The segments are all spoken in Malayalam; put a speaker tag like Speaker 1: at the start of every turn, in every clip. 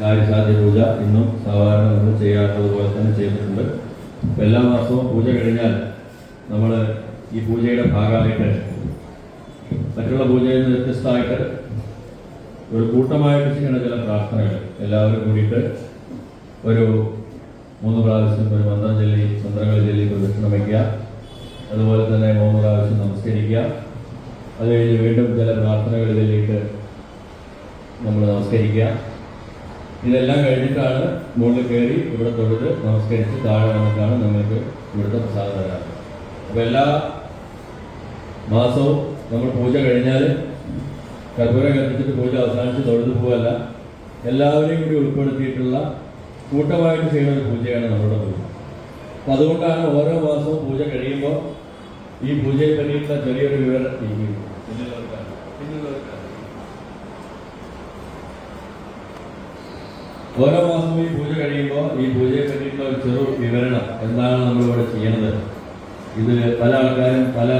Speaker 1: കാര്യസാധ്യ പൂജ ഇന്നും സാധാരണ നമ്മൾ ചെയ്യാത്തതുപോലെ തന്നെ ചെയ്തിട്ടുണ്ട്. എല്ലാ മാസവും പൂജ കഴിഞ്ഞാൽ നമ്മൾ ഈ പൂജയുടെ ഭാഗമായിട്ട് മറ്റുള്ള പൂജയിൽ നിന്ന് വ്യത്യസ്തമായിട്ട് ഒരു കൂട്ടമായിട്ട് ചെയ്യുന്ന ചില പ്രാർത്ഥനകൾ എല്ലാവരും കൂടിയിട്ട് ഒരു മൂന്ന് പ്രാവശ്യം ഒരു മന്ത്രം ചൊല്ലി മന്ത്രങ്ങൾ ചൊല്ലി പ്രദക്ഷിണം വയ്ക്കുക. അതുപോലെ തന്നെ മൂന്ന് പ്രാവശ്യം നമസ്കരിക്കുക. അത് കഴിഞ്ഞ് വീണ്ടും ചില പ്രാർത്ഥനകൾ ചൊല്ലിയിട്ട് നമ്മൾ നമസ്കരിക്കുക. ഇതെല്ലാം കഴിഞ്ഞിട്ടാണ് മുകളിൽ കയറി ഇവിടെ തൊഴുത് നമസ്കരിച്ച് താഴെ വന്നിട്ടാണ് നമ്മൾക്ക് ഇവിടുത്തെ പ്രസാദം തരാറ്. അപ്പോൾ എല്ലാ മാസവും നമ്മൾ പൂജ കഴിഞ്ഞാൽ കർപ്പൂരം കത്തിച്ചിട്ട് പൂജ അവസാനിച്ച് തൊഴുത് പോവല്ല. എല്ലാവരെയും കൂടി ഉൾപ്പെടുത്തിയിട്ടുള്ള കൂട്ടമായിട്ട് ചെയ്യുന്ന ഒരു പൂജയാണ് നമ്മുടെ പൂജ. അപ്പം അതുകൊണ്ടാണ് ഓരോ മാസവും പൂജ കഴിയുമ്പോൾ ഈ പൂജയെ പറ്റിയിട്ടുള്ള ചെറിയൊരു വിവരം ഓരോ മാസവും ഈ പൂജ കഴിയുമ്പോൾ ഈ പൂജയെ പറ്റിയിട്ടുള്ള ഒരു ചെറു വിവരണം എന്താണ് നമ്മളിവിടെ ചെയ്യുന്നത് ഇത് പല ആൾക്കാരും പല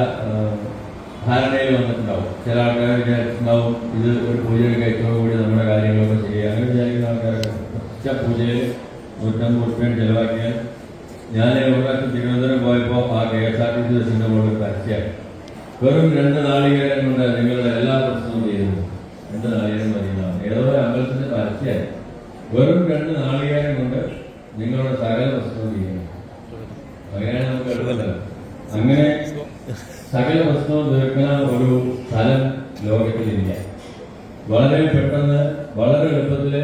Speaker 1: ധാരണയിൽ വന്നിട്ടുണ്ടാവും. ചില ആൾക്കാർ വിചാരിച്ചിട്ടുണ്ടാവും ഇത് ഒരു പൂജയുടെ കഴിച്ചോടുകൂടി നമ്മുടെ കാര്യങ്ങളൊക്കെ ചെയ്യുക. അങ്ങനെ വിചാരിക്കുന്ന ആൾക്കാരൊക്കെ ഒറ്റ പൂജയിൽ നൂറ്റമ്പത് റുപ്യ ചെലവാക്കിയാൽ ഞാൻ ഒരു പ്രാവശ്യം തിരുവനന്തപുരം പോയപ്പോൾ ആ K S R T C ബസ്സിന്റെ മുകളിൽ പരസ്യമായി. വെറും രണ്ട് നാളികേരം കൊണ്ട് നിങ്ങളുടെ എല്ലാ പ്രശ്നവും ചെയ്യുന്നു രണ്ട് നാളികേരം മതിയെന്നാണ്. ഏതോ അമ്പലത്തിന്റെ പരസ്യമായി. വെറും രണ്ട് നാളികേരം കൊണ്ട് നിങ്ങളുടെ സകല പ്രശ്നവും തീരുന്നു അങ്ങനെയാണ് നമുക്ക് അങ്ങനെ സകല പ്രശ്നവും തീർക്കുന്ന ഒരു സ്ഥലം ലോകത്തിലില്ല. വളരെ പെട്ടെന്ന് വളരെ എളുപ്പത്തിൽ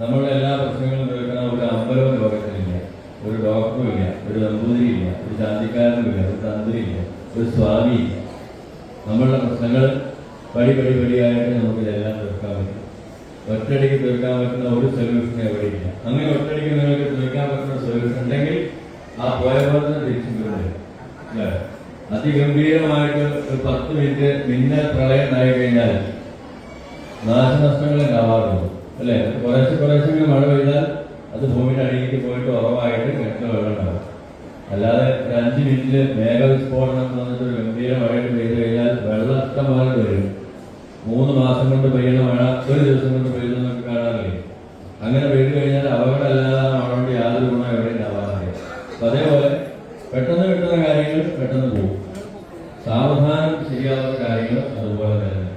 Speaker 1: നമ്മുടെ എല്ലാ പ്രശ്നങ്ങളും തീർക്കുന്ന ഒരു അമ്പലവും ലോകത്തിലില്ല. ഒരു ഡോക്ടറും ഇല്ല ഒരു നമ്പൂതിരി ഇല്ല ഒരു ശാന്തിക്കാരനും ഇല്ല ഒരു തന്ത്രി ഇല്ല ഒരു സ്വാമി ഇല്ല. നമ്മളുടെ പ്രശ്നങ്ങൾ പടി പടി പടിയായിട്ട് നമുക്ക് പറ്റും ഒറ്റയടിക്ക് തീർക്കാൻ പറ്റുന്ന ഒരു സൊല്യൂഷൻ എവിടെയില്ല. അങ്ങനെ ഒറ്റയടിക്ക് നിങ്ങൾക്ക് തീർക്കാൻ പറ്റുന്ന സൊല്യൂഷൻ ഉണ്ടെങ്കിൽ ആ പോയ പോലെ തന്നെ തിരിച്ചു അല്ലേ? അതിഗംഭീരമായിട്ട് ഒരു പത്ത് മിനിറ്റ് മിന്നൽ പ്രളയം ഉണ്ടായി കഴിഞ്ഞാൽ നാശനഷ്ടങ്ങൾ ഉണ്ടാവാറുള്ളൂ അല്ലേ? കുറേശ്ശെ കുറേശ്ശെ ഇങ്ങനെ മഴ പെയ്താൽ അത് ഭൂമിയുടെ അടിയിലേക്ക് പോയിട്ട് ഉറവായിട്ട് കിണറ്റിൽ വെള്ളം ഉണ്ടാവും. അല്ലാതെ ഒരു അഞ്ച് മിനിറ്റിൽ മേഘവിസ്ഫോടനം എന്ന് പറഞ്ഞിട്ട് ഒരു ഗംഭീര മഴയിട്ട് പെയ്തു കഴിഞ്ഞാൽ വെള്ളം ഇഷ്ടംപോലെ വരും. മൂന്ന് മാസം കൊണ്ട് പെയ്യുന്ന മഴ ഒരു ദിവസം കൊണ്ട് പെയ്യുന്ന കാണാറില്ലേ അങ്ങനെ പെയ്തു കഴിഞ്ഞാൽ അപകടമല്ലാതെ മഴ യാതൊരു ഗുണം എവിടെ ഉണ്ടാവാറില്ല അപ്പൊ അതേപോലെ പെട്ടെന്ന് കിട്ടുന്ന കാര്യങ്ങൾ പെട്ടെന്ന് പോകും. സാവധാനം ശരിയാവുന്ന കാര്യങ്ങൾ അതുപോലെ തന്നെ.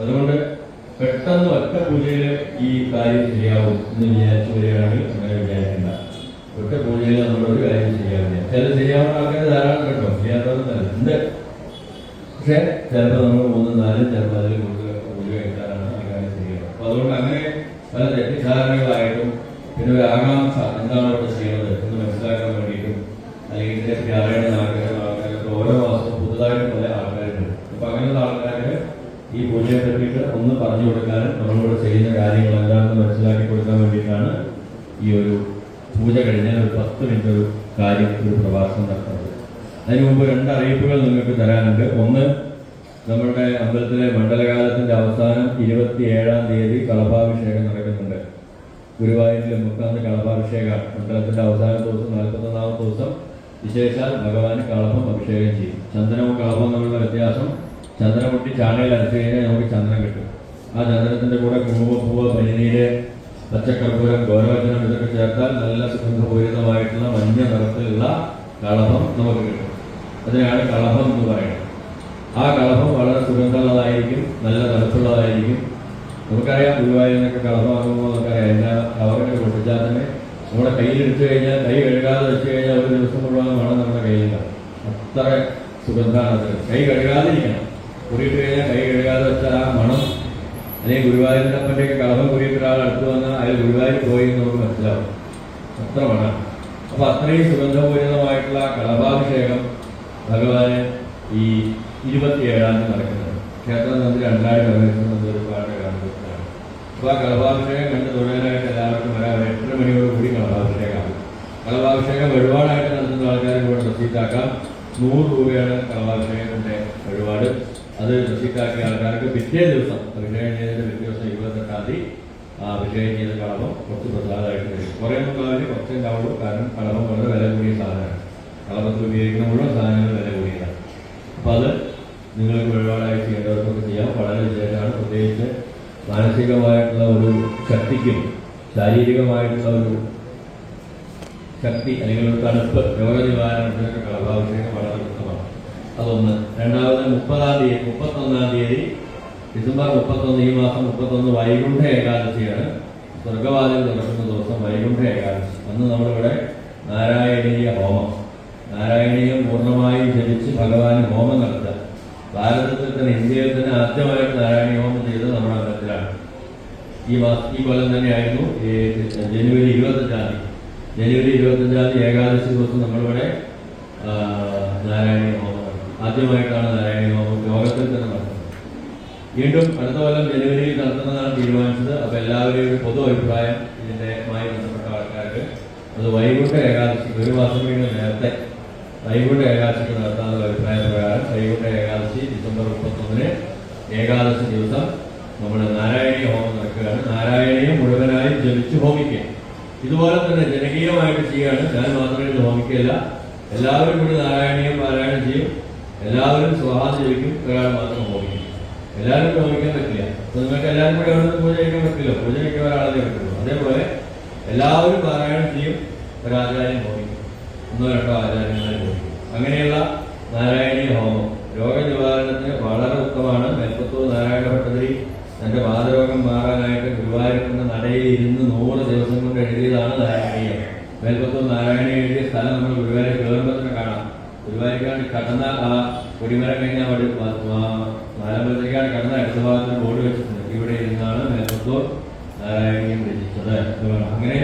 Speaker 1: അതുകൊണ്ട് പെട്ടെന്ന് ഒറ്റ പൂജയിൽ ഈ കാര്യം ശരിയാവും എന്ന് വിചാരിച്ചു വരികയാണെങ്കിൽ അങ്ങനെ വിചാരിക്കണ്ട. ഒറ്റ പൂജയിൽ നമ്മളൊരു കാര്യം ശരിയാവില്ല ചില ശരിയാവുന്ന ആൾക്കാർ ധാരാളം കേട്ടോ. ചെയ്യാത്തവരൊന്നല്ല ഉണ്ട്. പക്ഷേ ചിലപ്പോൾ നമ്മൾ മൂന്നും നാലും ചിലപ്പോൾ അതിൽ അതുകൊണ്ട് അങ്ങനെ പല തെറ്റിദ്ധാരണകളായിട്ടും പിന്നെ ഒരു ആകാംക്ഷ എന്താണ് ഇവിടെ ചെയ്യുന്നത് എന്ന് മനസ്സിലാക്കാൻ വേണ്ടിയിട്ടും അല്ലെങ്കിൽ ഇതിനെപ്പറ്റി അറിയണ ആഗ്രഹം ആൾക്കാരൊക്കെ ഓരോ മാസവും പുതുതായിട്ട് പല ആൾക്കാരുണ്ട്. അപ്പൊ അങ്ങനെയുള്ള ആൾക്കാർക്ക് ഈ പൂജയെ പറ്റിയിട്ട് ഒന്ന് പറഞ്ഞു കൊടുക്കാനും നമ്മളിവിടെ ചെയ്യുന്ന കാര്യങ്ങൾ എന്താണെന്ന് മനസ്സിലാക്കി കൊടുക്കാൻ വേണ്ടിയിട്ടാണ് ഈ ഒരു പൂജ കഴിഞ്ഞാൽ ഒരു പത്ത് മിനിറ്റ് ഒരു കാര്യം ഒരു പ്രഭാഷണം നടത്തുന്നത്. അതിനു മുമ്പ് രണ്ട് അറിയിപ്പുകൾ നിങ്ങൾക്ക് തരാനുണ്ട്. ഒന്ന് നമ്മുടെ അമ്പലത്തിലെ മണ്ഡലകാലത്തിന്റെ അവസാനം ഇരുപത്തിയേഴാം തീയതി കളഭാഭിഷേകം നടക്കുന്നുണ്ട്. ഗുരുവായൂരിലെ മുക്കാന്ന് കളഭാഭിഷേകം മണ്ഡലത്തിന്റെ അവസാന ദിവസം നാൽപ്പത്തൊന്നാമത്തെ ദിവസം വിശേഷാൽ ഭഗവാന് കളഭം അഭിഷേകം ചെയ്യും. ചന്ദനവും കളഭവും തമ്മിലുള്ള വ്യത്യാസം ചന്ദനം പൊട്ടി ചാണയിൽ അരച്ചു കഴിഞ്ഞാൽ നമുക്ക് ചന്ദനം കിട്ടും. ആ ചന്ദനത്തിന്റെ കൂടെ കുങ്കുമപ്പൂവ് പനിനീര് പച്ചക്കർപ്പൂരം ഗൗരവചനം ഇതൊക്കെ ചേർത്താൽ നല്ല സുഗന്ധപൂരിതമായിട്ടുള്ള മഞ്ഞ നിറത്തിലുള്ള കളഭം നമുക്ക് കിട്ടും. അതിനാണ് കളഭം എന്ന് പറയുന്നത്. ആ കളഭം വളരെ സുഗന്ധമുള്ളതായിരിക്കും നല്ല തണുപ്പുള്ളതായിരിക്കും. നമുക്കറിയാം ഗുരുവായൂരിനൊക്കെ കളഭമാകുമ്പോൾ നമുക്കറിയാം എല്ലാ അവരുടെ പൊട്ടിച്ചാൽ തന്നെ നമ്മുടെ കയ്യിലെടുത്തു കഴിഞ്ഞാൽ കൈ കഴുകാതെ വെച്ച് കഴിഞ്ഞാൽ ഒരു ദിവസം മുഴുവൻ മണം നമ്മുടെ കയ്യിലുണ്ടാവും. അത്ര സുഗന്ധമാണ് അത്. കൈ കഴുകാതിരിക്കണം. കുറിയിട്ട് കഴിഞ്ഞാൽ കൈ കഴുകാതെ വെച്ചാൽ ആ മണം അല്ലെങ്കിൽ ഗുരുവായൂരിന്റെ പറ്റിയൊക്കെ കളഭം കുറിയിട്ട് ഒരാൾ അടുത്ത് വന്നാൽ അയാൾ ഗുരുവായൂർ പോയി എന്ന് നമുക്ക് മനസ്സിലാവും. അത്ര മണം. അപ്പൊ അത്രയും സുഗന്ധപൂരിതമായിട്ടുള്ള കളഭാഭിഷേകം ഭഗവാന് ഈ ഇരുപത്തിയേഴാം തീയതി നടക്കുന്നത്. ക്ഷേത്രം തന്ത്രി രണ്ടായിരം നിർവഹിക്കുന്നത് ഒരുപാട് കാണുന്നതാണ് അപ്പൊ ആ കളഭാഭിഷേകം കണ്ട് തൊഴിലാനായിട്ട് എല്ലാവർക്കും വരാം എട്ടര മണിയോട് കൂടി കളഭാഭിഷേകമാണ് കളഭാഭിഷേകം ഒരുപാടായിട്ട് നടത്തുന്ന ആൾക്കാരെ കൂടെ റസീത്താക്കാം നൂറ് രൂപയാണ് കളഭാഭിഷേകത്തിന്റെ ഒരുപാട്. അത് റസീത്താക്കിയ ആൾക്കാർക്ക് പിറ്റേ ദിവസം അഭിഷേകം ചെയ്തതിന്റെ പിറ്റേ ദിവസം ഇരുപത്തെട്ടാം തീയതി ആ അഭിഷേകം ചെയ്ത കളഭം കുറച്ച് പ്രസാദമായിട്ട് വരും. കുറേ ഉണ്ടാവില്ല കുറച്ച് ഉണ്ടാവുള്ളൂ കാരണം കളഭം വളരെ വില കൂടിയ സാധനമാണ്. കളഭത്തിൽ ഉപയോഗിക്കുന്ന മുഴുവൻ സാധനങ്ങൾ വില കൂടിയതാണ്. അപ്പൊ അത് നിങ്ങൾക്ക് ഒരുപാടായി ചെയ്യേണ്ടവർക്കൊക്കെ ചെയ്യാം. വളരെ വിജയമാണ് പ്രത്യേകിച്ച് മാനസികമായിട്ടുള്ള ഒരു ശക്തിക്കും ശാരീരികമായിട്ടുള്ള ഒരു ശക്തി അല്ലെങ്കിൽ ഒരു തണുപ്പ് രോഗനിവാരണത്തിനൊക്കെ കളഭാഭിഷേകം വളരെ വ്യക്തമാണ്. അതൊന്ന്. രണ്ടാമത് മുപ്പതാം തീയതി മുപ്പത്തൊന്നാം തീയതി ഡിസംബർ മുപ്പത്തൊന്ന് ഈ മാസം മുപ്പത്തൊന്ന് വൈകുണ്ഠ ഏകാദശിയാണ്. സ്വർഗവാതിൽ തുറക്കുന്ന ദിവസം വൈകുണ്ഠ ഏകാദശി. അന്ന് നമ്മളിവിടെ നാരായണീയ ഹോമം. നാരായണീയം പൂർണമായും ജപിച്ച് ഭഗവാന് ഹോമം നടത്തുക ഭാരതത്തിൽ തന്നെ ഇന്ത്യയിൽ തന്നെ ആദ്യമായിട്ട് നാരായണീയ ഹോമം ചെയ്തത് നമ്മുടെ അമ്പലത്തിലാണ് ഈ ഈ കൊല്ലം തന്നെയായിരുന്നു ജനുവരി ഇരുപത്തഞ്ചാം തീയതി. ജനുവരി ഇരുപത്തഞ്ചാം തീയതി ഏകാദശി ദിവസം നമ്മളിവിടെ ആ, നാരായണീയ ഹോമം ആദ്യമായിട്ടാണ് നാരായണീയ ഹോമം ലോകത്തിൽ തന്നെ നടത്തുന്നത്. വീണ്ടും അടുത്ത കൊല്ലം ജനുവരിയിൽ നടത്തുന്നതാണ് തീരുമാനിച്ചത്. അപ്പോൾ എല്ലാവരുടെയും പൊതു അഭിപ്രായം ഇതിന്റെ മായി ബന്ധപ്പെട്ട ആൾക്കാർക്ക്. അത് വൈകുണ്ഠ ഏകാദശി ഒരു മാസം കഴിഞ്ഞ് നേരത്തെ വൈകുണ്ഠ ഏകാദശിക്ക് നടത്താനുള്ള അഭിപ്രായ പ്രകാരം വൈകുണ്ഠ ഏകാദശി ഡിസംബർ മുപ്പത്തൊന്നിന് ഏകാദശി ദിവസം നമ്മുടെ നാരായണീയ ഹോമം നടക്കുകയാണ്. നാരായണീയം മുഴുവനായും ജപിച്ച് ഹോമിക്കുക. ഇതുപോലെ തന്നെ ജനകീയമായിട്ട് ചെയ്യുകയാണ്. ഞാൻ മാത്രമേ ഇത് ഹോമിക്കുകയില്ല. എല്ലാവരും കൂടി നാരായണീയം പാരായണം ചെയ്യും. എല്ലാവരും ജപിക്കും. ഒരാൾ മാത്രം ഹോമിക്കും. എല്ലാവരും ഹോമിക്കാൻ പറ്റില്ല. അപ്പൊ നിങ്ങൾക്ക് എല്ലാവരും കൂടി അവിടെ നിന്ന് പൂജ കഴിക്കാൻ പറ്റില്ല. പൂജ കഴിക്കാൻ ഒരാളെ പറ്റുള്ളൂ അതേപോലെ എല്ലാവരും പാരായണം ചെയ്യും. ഒരാചാര്യം ഹോമിക്കും. ഒന്നോ രണ്ടോ ആചാര്യങ്ങളെ ഹോമിക്കും അങ്ങനെയുള്ള നാരായണീയ ഹോമം. രോഗനിവാരണത്തിന് വളരെ ഉത്തമമാണ്. മേൽപ്പത്തൂർ നാരായണ ഭട്ടതിരി തന്റെ വാതരോഗം മാറാനായിട്ട് ഗുരുവായൂരിന്റെ നടയിൽ ഇരുന്ന് നൂറ് ദിവസം കൊണ്ട് എഴുതിയതാണ് നാരായണീയം മേൽപ്പത്തൂർ നാരായണ എഴുതിയ സ്ഥലം നമ്മൾ ഗുരുവായൂർ കയറുമ്പോൾ തന്നെ കാണാം. ഗുരുവായൂരിക്കാണ് കടന്ന ആ കൊടിമരം കഴിഞ്ഞാൽ അവിടെ നാലമ്പലത്തേക്കാണ് കടന്ന അടുത്ത ഭാഗത്ത് ബോർഡ് വെച്ചിട്ടുണ്ട്. ഇവിടെ ഇരുന്നാണ് മേൽപ്പത്തൂർ നാരായണീയം രചിച്ചത്. അങ്ങനെ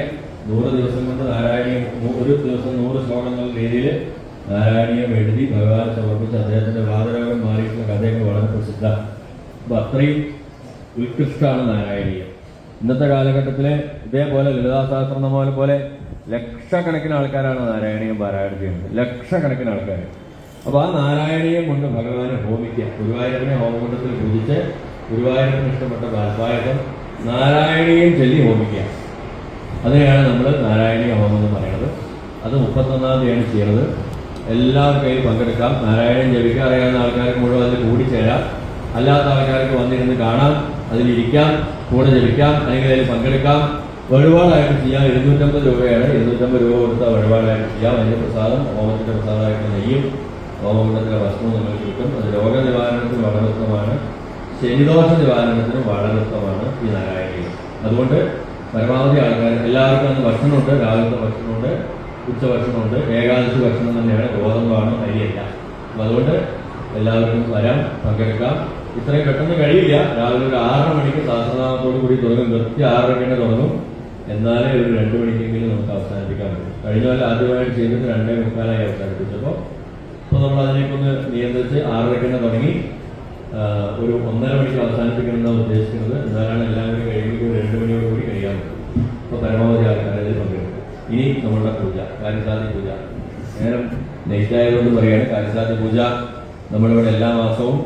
Speaker 1: നൂറ് ദിവസം കൊണ്ട് നാരായണീയം ഒരു ദിവസം നൂറ് ശ്ലോകങ്ങൾ രീതിയിൽ നാരായണീയം എഴുതി ഭഗവാൻ സമർപ്പിച്ച് അദ്ദേഹത്തിന്റെ വാതരോഗം മാറിയിട്ടുള്ള കഥയൊക്കെ വളരെ പ്രസിദ്ധ. അപ്പൊ അത്രയും ഉത്കൃഷ്ടമാണ് നാരായണീയം. ഇന്നത്തെ കാലഘട്ടത്തിലെ ഇതേപോലെ ലളിതാ സഹസ്രനാമം പോലെ ലക്ഷക്കണക്കിന് ആൾക്കാരാണ് നാരായണീയം പാരായണം ചെയ്യുന്നത്. ലക്ഷക്കണക്കിന് ആൾക്കാർ അപ്പൊ ആ നാരായണീയം കൊണ്ട് ഭഗവാനെ ഹോമിക്കുക. ഗുരുവായൂരപ്പനെ ഹോമകുണ്ടത്തിൽ പൂജിച്ച് ഗുരുവായൂരപ്പന് ഇഷ്ടപ്പെട്ട പാൽപ്പായസം നാരായണീയം ചൊല്ലി ഹോമിക്കുക. അതിനെയാണ് നമ്മൾ നാരായണീയ ഹോമം എന്ന് പറയുന്നത്. അത് മുപ്പത്തൊന്നാം തീയതിയാണ് ചെയ്യുന്നത് എല്ലാവർക്കും പങ്കെടുക്കാം. നാരായണൻ ജപിക്കാൻ അറിയാവുന്ന ആൾക്കാർക്ക് മുഴുവൻ അതിൽ കൂടിച്ചേരാം. അല്ലാത്ത ആൾക്കാർക്ക് വന്നിരുന്ന് കാണാം. അതിലിരിക്കാം. കൂടെ ജപിക്കാം. അല്ലെങ്കിൽ അതിൽ പങ്കെടുക്കാം. വഴിപാടായിട്ട് ചെയ്യാം. ഇരുന്നൂറ്റമ്പത് രൂപയാണ്. ഇരുന്നൂറ്റമ്പത് രൂപ കൊടുത്ത വഴിപാടായിട്ട് ചെയ്യാം. അതിന്റെ പ്രസാദം ഹോമത്തിന്റെ പ്രസാദമായിട്ട് നെയ്യും ഹോമകുണ്ടത്തിലെ വസ്തു നമ്മൾ കിട്ടും. അത് രോഗനിവാരണത്തിന് വളരെ ഉത്തമമാണ് ശനിദോഷ നിവാരണത്തിന് വളരെ ഉത്തമമാണ് ഈ നാരായണീയം. അതുകൊണ്ട് പരമാവധി ആൾക്കാർ എല്ലാവർക്കും അന്ന് ഭക്ഷണമുണ്ട്. രാവിലത്തെ ഭക്ഷണമുണ്ട്. ഉച്ച ഭക്ഷണമുണ്ട്. ഏകാദശി ഭക്ഷണം തന്നെയാണ്. ഗോതമ്പാണ് അരിയല്ല. അപ്പം അതുകൊണ്ട് എല്ലാവർക്കും വരാം പങ്കെടുക്കാം. ഇത്രയും പെട്ടെന്ന് കഴിയില്ല. രാവിലെ ഒരു ആറര മണിക്ക് സഹസ്രനാമത്തോടു കൂടി തുടങ്ങും. കൃത്യ ആറരയ്ക്ക് തന്നെ തുടങ്ങും. എന്നാലേ ഒരു രണ്ട് മണിക്കെങ്കിലും നമുക്ക് അവസാനിപ്പിക്കാൻ പറ്റും. കഴിഞ്ഞ പോലെ ആദ്യമായിട്ട് ചെയ്തിട്ട് രണ്ടേ മുക്കാലായി അവസാനിപ്പിച്ചപ്പോൾ. അപ്പോൾ നമ്മൾ അതിനേക്കൊന്ന് നിയന്ത്രിച്ച് ആറരയ്ക്ക് തന്നെ തുടങ്ങി. ഒരു ഒന്നര മണിക്ക് അവസാനിപ്പിക്കണം എന്നാണ് ഉദ്ദേശിക്കുന്നത്. എന്നാലാണ് എല്ലാം കൂടി കഴിയുമ്പോൾ രണ്ട് മണിയോട് കൂടി കഴിയാൻ പറ്റും. അപ്പോൾ പരമാവധി ആൾക്കാരെ പങ്കെടുക്കും. ഇനി നമ്മളുടെ പൂജ കാര്യസാധ്യ പൂജ. നേരം ലേറ്റ് ആയതുകൊണ്ട് പറയുകയാണ് കാര്യസാധ്യ പൂജ നമ്മളിവിടെ എല്ലാ മാസവും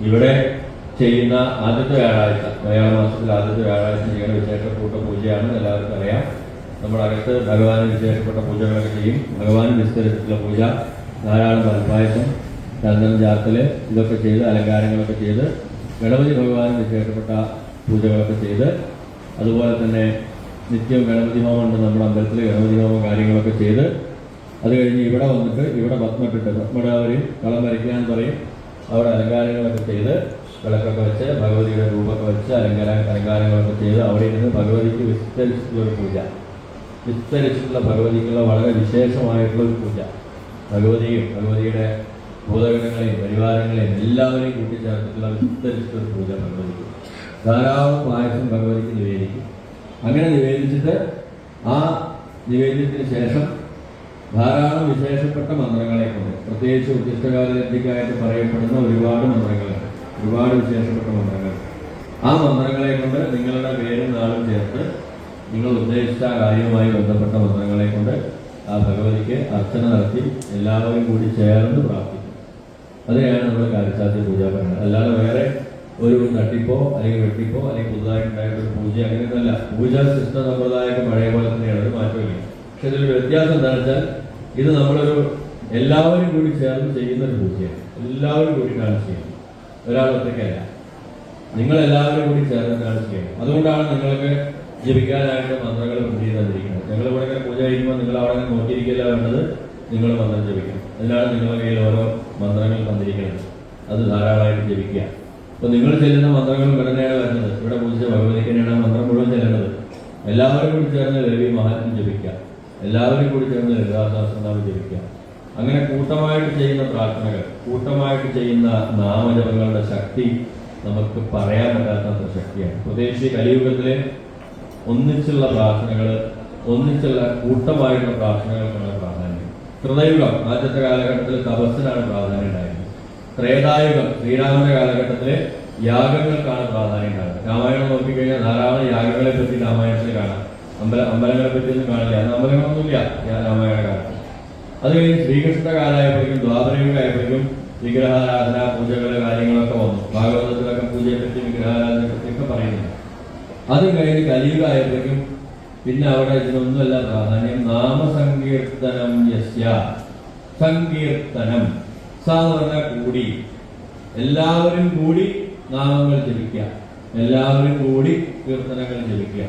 Speaker 1: ഇവിടെ ചെയ്യുന്ന ആദ്യത്തെ വ്യാഴാഴ്ച മലയാള മാസത്തിൽ ആദ്യത്തെ വ്യാഴാഴ്ച ചെയ്യുന്ന വിശേഷപ്പെട്ട പൂജയാണ് എല്ലാവർക്കും അറിയാം. നമ്മുടെ അകത്ത് ഭഗവാന് വിശേഷപ്പെട്ട പൂജകളൊക്കെ ചെയ്യും. ഭഗവാൻ വിസ്തരിച്ചിട്ടുള്ള പൂജ ധാരാളം പൽപ്പായസം ചന്ദനം ചാർത്തൽ ഇതൊക്കെ ചെയ്ത് അലങ്കാരങ്ങളൊക്കെ ചെയ്ത് ഗണപതി ഭഗവാൻ വിശേഷപ്പെട്ട പൂജകളൊക്കെ ചെയ്ത് അതുപോലെ തന്നെ നിത്യവും ഗണപതി ഹോമം ഉണ്ട് നമ്മുടെ അമ്പലത്തിൽ ഗണപതി ഹോമം കാര്യങ്ങളൊക്കെ ചെയ്ത് അത് കഴിഞ്ഞ് ഇവിടെ വന്നിട്ട് ഇവിടെ പത്മട്ടിട്ട് അവർ കളം വരയ്ക്കാൻ പറയും. അവിടെ അലങ്കാരങ്ങളൊക്കെ ചെയ്ത് വിളക്കൊക്കെ വെച്ച് ഭഗവതിയുടെ രൂപമൊക്കെ വെച്ച് അലങ്കാര അലങ്കാരങ്ങളൊക്കെ ചെയ്ത് അവിടെ ഇരുന്ന് ഭഗവതിക്ക് വിസ്തരിച്ചിട്ടുള്ള ഒരു പൂജ. വിസ്തരിച്ചിട്ടുള്ള ഭഗവതിക്കുള്ള വളരെ വിശേഷമായിട്ടുള്ള ഒരു പൂജ. ഭഗവതിയും ഭഗവതിയുടെ ഭൂതഗണങ്ങളെയും പരിവാരങ്ങളെയും എല്ലാവരെയും കൂട്ടിച്ചേർത്തിട്ടുള്ള വിസ്തരിച്ചിട്ടുള്ള ഒരു പൂജ ഭഗവതിക്ക് ധാരാളം പായസം ഭഗവതിക്ക് നിവേദിക്കും. അങ്ങനെ നിവേദിച്ചിട്ട് ആ നിവേദ്യത്തിന് ശേഷം ധാരാളം വിശേഷപ്പെട്ട മന്ത്രങ്ങളെ കൊണ്ട് പ്രത്യേകിച്ച് ഉദ്ദിഷ്ടകാലത്തിക്കായിട്ട് പറയപ്പെടുന്ന ഒരുപാട് മന്ത്രങ്ങൾ ഒരുപാട് വിശേഷപ്പെട്ട മന്ത്രങ്ങൾ. ആ മന്ത്രങ്ങളെ കൊണ്ട് നിങ്ങളുടെ പേരും നാളും ചേർത്ത് നിങ്ങൾ ഉദ്ദേശിച്ച കാര്യവുമായി ബന്ധപ്പെട്ട മന്ത്രങ്ങളെ കൊണ്ട് ആ ഭഗവതിക്ക് അർച്ചന നടത്തി എല്ലാവരും കൂടി ചേർന്ന് പ്രാർത്ഥിക്കും. അതിനെയാണ് നമ്മൾ കാര്യസാധ്യ പൂജ പറയുന്നത്. അല്ലാതെ വേറെ ഒരു തട്ടിപ്പോ അല്ലെങ്കിൽ വെട്ടിപ്പോ അല്ലെങ്കിൽ പുതുതായിട്ടുണ്ടായിട്ടുള്ള ഒരു പൂജ അങ്ങനെയൊന്നുമല്ല. പൂജാ സിസ്റ്റം സമ്പ്രദായമൊക്കെ പഴയ പോലെ തന്നെയാണ് ഒരു മാറ്റമില്ല പക്ഷെ ഇതിലൊരു വ്യത്യാസം എന്താണെന്ന് വെച്ചാൽ ഇത് നമ്മളൊരു എല്ലാവരും കൂടി ചേർന്ന് ചെയ്യുന്ന ഒരു പൂജയാണ്. എല്ലാവരും കൂടിയിട്ടാണ് ചെയ്യുന്നത്. ഒരാൾ ഒറ്റയ്ക്കല്ല. നിങ്ങൾ എല്ലാവരും കൂടി ചേർന്നിട്ടാണ് ചെയ്യുന്നത്. അതുകൊണ്ടാണ് നിങ്ങൾക്ക് ജപിക്കാനായിട്ട് മന്ത്രങ്ങൾ പ്രിന്റ് ചെയ്ത് തന്നിരിക്കുന്നത്. ഞങ്ങൾ ഇവിടെ പൂജ കഴിക്കുമ്പോൾ നിങ്ങൾ അവിടെ നോക്കിയിരിക്കില്ല വേണ്ടത്. നിങ്ങൾ മന്ത്രം ജപിക്കണം. അതിനാണ് നിങ്ങളുടെ കയ്യിൽ ഓരോ മന്ത്രങ്ങൾ തന്നിരിക്കുന്നത് അത് ധാരാളമായിട്ട് ജപിക്കുക. അപ്പൊ നിങ്ങൾ ചെല്ലുന്ന മന്ത്രങ്ങൾ ഘടനയാണ് വരുന്നത്. ഇവിടെ പൂജിച്ച ഭഗവതിക്കനെയാണ് മന്ത്രം മുഴുവൻ ചെല്ലുന്നത്. എല്ലാവരും കൂടി ചേർന്ന് രവി മഹാത്മ ജപിക്കുക. എല്ലാവരും കൂടി ചേർന്ന് ലളിതാസഹസ്രനാമം ജപിക്കുക. അങ്ങനെ കൂട്ടമായിട്ട് ചെയ്യുന്ന പ്രാർത്ഥനകൾ കൂട്ടമായിട്ട് ചെയ്യുന്ന നാമജപങ്ങളുടെ ശക്തി നമുക്ക് പറയാൻ പറ്റാത്ത ശക്തിയാണ്. പ്രത്യേകിച്ച് കലിയുഗത്തിലെ ഒന്നിച്ചുള്ള പ്രാർത്ഥനകൾ ഒന്നിച്ചുള്ള കൂട്ടമായിട്ടുള്ള പ്രാർത്ഥനകൾക്കാണ് കൃതയുഗം ആദ്യത്തെ കാലഘട്ടത്തിൽ തപസ്സിനാണ് പ്രാധാന്യം ഉണ്ടായിരുന്നത്. ത്രേതായുഗം ശ്രീരാമന്റെ കാലഘട്ടത്തിലെ യാഗങ്ങൾക്കാണ് പ്രാധാന്യം ഉണ്ടായത് രാമായണം നോക്കിക്കഴിഞ്ഞാൽ ധാരാളം യാഗങ്ങളെ പറ്റി രാമായണത്തിൽ കാണാം. അമ്പല അമ്പലങ്ങളെ പറ്റി ഒന്നും കാണില്ല അമ്പലങ്ങളൊന്നുമില്ല ഞാൻ രാമായണ കാലത്ത്. അത് കഴിഞ്ഞ് ശ്രീകൃഷ്ണ കാലമായപ്പോഴേക്കും ദ്വാപരയുഗമായപ്പോഴേക്കും വിഗ്രഹാരാധന പൂജകൾ കാര്യങ്ങളൊക്കെ വന്നു. ഭാഗവതത്തിലൊക്കെ പൂജയെ പറ്റി വിഗ്രഹാരാധനയെ പറ്റിയൊക്കെ പറയുന്നുണ്ട്. അതും കഴിഞ്ഞ് കലിയുഗമായപ്പോഴേക്കും പിന്നെ അവിടെ ഇതിനൊന്നുമല്ല പ്രാധാന്യം. നാമസങ്കീർത്തനം യസ്യ. സങ്കീർത്തനം. സ എന്ന് പറഞ്ഞാൽ കൂടി. എല്ലാവരും കൂടി നാമങ്ങൾ ജപിക്കുക. എല്ലാവരും കൂടി കീർത്തനങ്ങൾ ജപിക്കുക.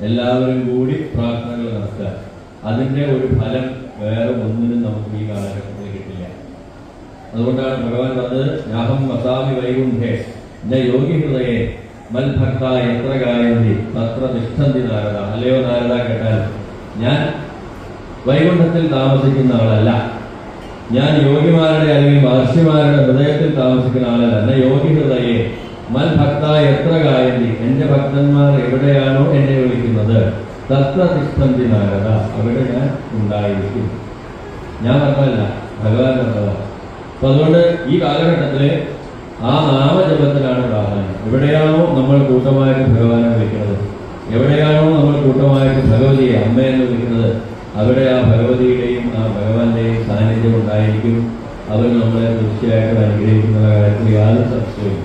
Speaker 1: എല്ലാവരും കൂടി പ്രാർത്ഥനകൾ നടത്തുക. അതിന്റെ ഒരു ഫലം വേറെ ഒന്നിനും നമുക്ക് ഈ കാലഘട്ടത്തിൽ കിട്ടില്ല. അതുകൊണ്ടാണ് ഭഗവാൻ പറഞ്ഞത് ഞാഹം വസാമി വൈകുണ്ഠേ യോഗി ഹൃദയെ. മൽഭക്ത എത്ര ഗായന്തി തത്ര നിഷ്ഠന്തി നാരദ. അല്ലയോ നാരദ കേട്ടാൽ ഞാൻ വൈകുണ്ഠത്തിൽ താമസിക്കുന്ന ആളല്ല. ഞാൻ യോഗിമാരുടെ അല്ലെങ്കിൽ മഹർഷിമാരുടെ ഹൃദയത്തിൽ താമസിക്കുന്ന ആളല്ല. എന്ന യോഗി ഹൃദയെ മൽഭക്ത എത്ര ഗായന്തി എന്റെ ഭക്തന്മാർ എവിടെയാണോ എന്നെ വിളിക്കുന്നത് തത്ര നിഷ്ഠന്തി നാരദ. അവിടെ ഞാൻ ഉണ്ടായിരിക്കും. ഞാൻ പറഞ്ഞല്ല ഭഗവാൻ പറഞ്ഞതാണ് അപ്പൊ അതുകൊണ്ട് ഈ കാലഘട്ടത്തിൽ ആ നാമജപത്തിലാണ് പ്രാധാന്യം എവിടെയാണോ നമ്മൾ കൂട്ടമായിട്ട് ഭഗവാനെ വിളിക്കുന്നത്? എവിടെയാണോ നമ്മൾ കൂട്ടമായിട്ട് ഭഗവതിയെ അമ്മയെന്ന് വിളിക്കുന്നത്? അവിടെ ആ ഭഗവതിയുടെയും ആ ഭഗവാന്റെയും സാന്നിധ്യം ഉണ്ടായിരിക്കും. അവർ നമ്മളെ തീർച്ചയായിട്ടും അനുഗ്രഹിക്കുന്ന കാര്യത്തിൽ യാതൊരു സംശയവും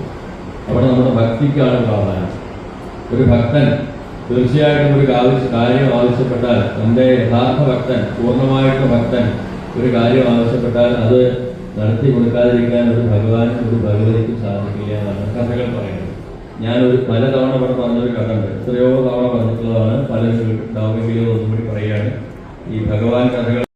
Speaker 1: അവിടെ നമ്മുടെ ഭക്തിക്കാണ് പ്രാധാന്യം ഒരു ഭക്തൻ തീർച്ചയായിട്ടും ഒരു ആവശ്യ കാര്യം ആവശ്യപ്പെട്ടാൽ തന്റെ യഥാർത്ഥ ഭക്തൻ പൂർണമായിട്ടുള്ള ഭക്തൻ ഒരു കാര്യം ആവശ്യപ്പെട്ടാൽ അത് നടത്തി കൊടുക്കാതിരിക്കാൻ ഒരു ഭഗവാനും ഒരു ഭഗവതിക്കും സാധിക്കില്ല എന്നാണ് കഥകൾ പറയുന്നത്. ഞാൻ ഒരു പല തവണ ഇവിടെ പറഞ്ഞൊരു കഥ ഉണ്ട് എത്രയോ തവണ പറഞ്ഞിട്ടുള്ളതാണ്. പലരും കേട്ടിട്ടുണ്ടാവുമെങ്കിലും ഒന്നും കൂടി പറയുകയാണ്. ഈ ഭഗവാൻ കഥകൾ